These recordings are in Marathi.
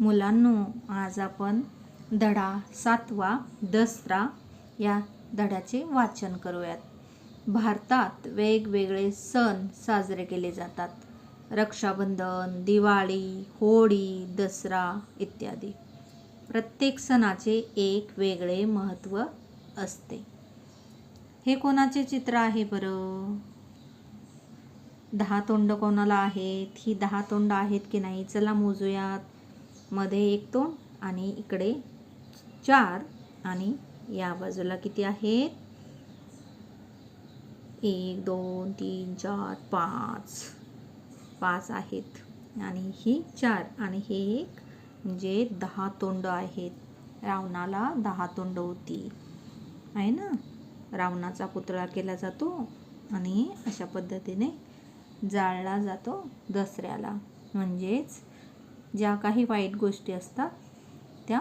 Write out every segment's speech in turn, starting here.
मुलांनो आज आपण धडा सातवा दसरा या धड्याचे वाचन करूयात. भारतात वेगवेगळे सण साजरे केले जातात. रक्षाबंधन दिवाळी होळी दसरा इत्यादी. प्रत्येक सणाचे एक वेगळे महत्त्व असते. हे कोणाचे चित्र आहे बरं? दहा तोंड कोणाला आहेत? ही दहा तोंड आहेत की नाही? चला मोजूयात. मध्ये एक तोंड आणि इकडे चार आणि या बाजूला किती आहेत एक दोन तीन चार पाच. पाच आहेत. आणि ही चार आणि हे एक म्हणजे दहा तोंड आहेत. रावणाला दहा तोंड होती. आहे ना? रावणाचा पुतळा केला जातो आणि अशा पद्धतीने जाळला जातो दसऱ्याला. म्हणजेच ज्या काही वाईट गोष्टी असतात त्या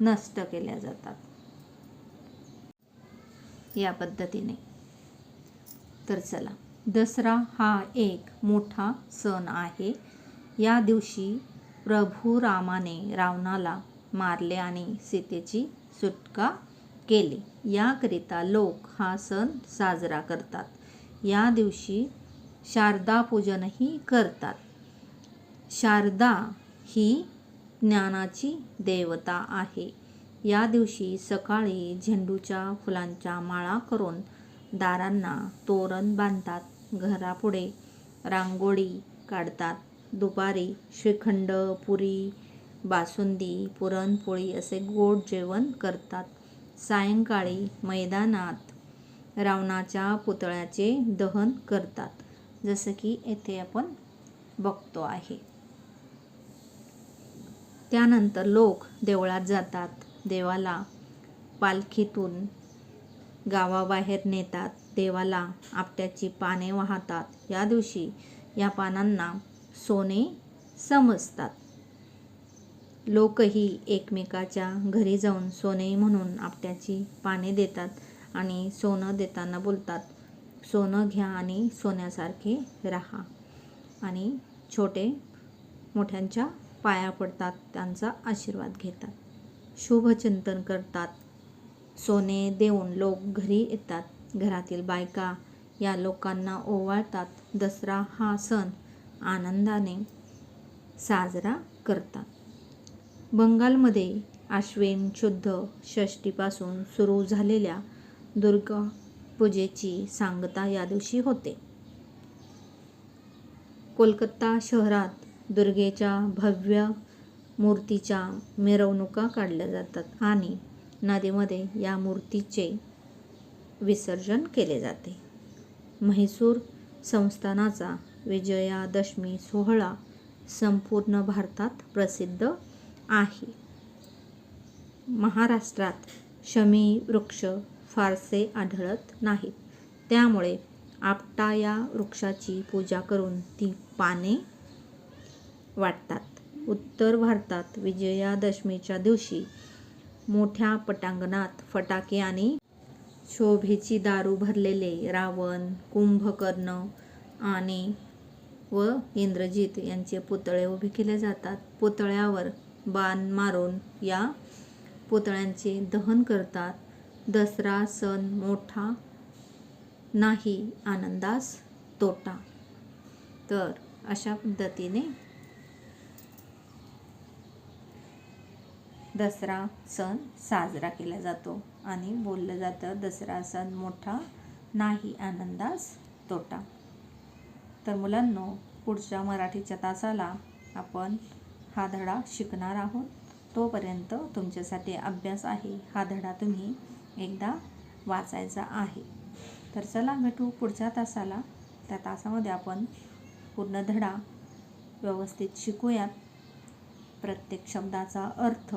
नष्ट केल्या जातात. या पद्धतीने. तर चला दसरा हा एक मोठा सण आहे. या दिवशी प्रभू रामाने रावणाला मारले आणि सीतेची सुटका केली. याकरिता लोक हा सण साजरा करतात. या दिवशी शारदा पूजनही करतात. शारदा ही ज्ञानाची देवता आहे. या दिवशी सकाळी झेंडूच्या फुलांच्या माळा करून दारांना तोरण बांधतात. घरापुढे रांगोळी काढतात. दुपारी श्रीखंड पुरी बासुंदी पुरणपोळी असे गोड जेवण करतात. सायंकाळी मैदानात रावणाच्या पुतळ्याचे दहन करतात. जसं की येथे आपण बघतो आहे. त्यानंतर लोक देवळात जातात. देवाला पालखीतून गावाबाहेर नेतात. देवाला आपट्याची पाने वाहतात. या दिवशी या पानांना सोने समजतात. लोकही एकमेकाच्या घरी जाऊन सोने म्हणून आपट्याची पाने देतात आणि सोनं देताना बोलतात सोनं घ्या आणि सोन्यासारखे राहा. आणि छोटे मोठ्यांच्या पाया पडतात त्यांचा आशीर्वाद घेतात. शुभचिंतन करतात. सोने देऊन लोक घरी येतात. घरातील बायका या लोकांना ओवाळतात. दसरा हा सण आनंदाने साजरा करतात. बंगालमध्ये आश्विन शुद्ध षष्टीपासून सुरू झालेल्या दुर्गा पूजेची सांगता या दिवशी होते. कोलकाता शहरात दुर्गेच्या भव्य मूर्तीच्या मिरवणुका काढल्या जातात आणि नदीमध्ये या मूर्तीचे विसर्जन केले जाते. म्हैसूर संस्थानाचा विजयादशमी सोहळा संपूर्ण भारतात प्रसिद्ध आहे. महाराष्ट्रात शमी वृक्ष फारसे आढळत नाहीत. त्यामुळे आपटा या वृक्षाची पूजा करून ती पाने वाटतात. उत्तर भारतात विजयादशमीच्या दिवशी मोठ्या पटांगणात फटाके आणि शोभेची दारू भरलेले रावण कुंभकर्ण आणि व इंद्रजित यांचे पुतळे उभे केले जातात. पुतळ्यावर बाण मारून या पुतळ्यांचे दहन करतात. दसरा सण मोठा नाही आनंदास तोटा. तर अशा पद्धतीने दसरा सण साजरा केला जातो आणि बोललं जातं दसरा सण मोठा नाही आनंदास तोटा. तर मुलांनो पुढच्या मराठीच्या तासाला आपण हा धडा शिकणार आहोत. तोपर्यंत तुमच्यासाठी अभ्यास आहे. हा धडा तुम्ही एकदा वाचायचा आहे. तर चला भेटू पुढच्या तासाला त्या तासामध्ये आपण पूर्ण धडा व्यवस्थित शिकूयात. प्रत्येक शब्दाचा अर्थ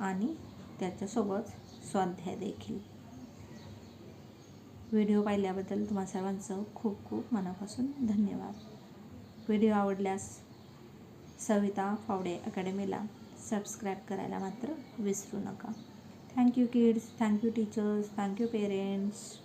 आणि त्याच्यासोबत स्वाध्याय देखील. व्हिडिओ पाहिल्याबद्दल तुम्हा सर्वांचं खूप खूप मनापासून धन्यवाद. व्हिडिओ आवडल्यास सविता फावडे अकॅडमीला सबस्क्राईब करायला मात्र विसरू नका. Thank you kids. Thank you teachers. Thank you parents.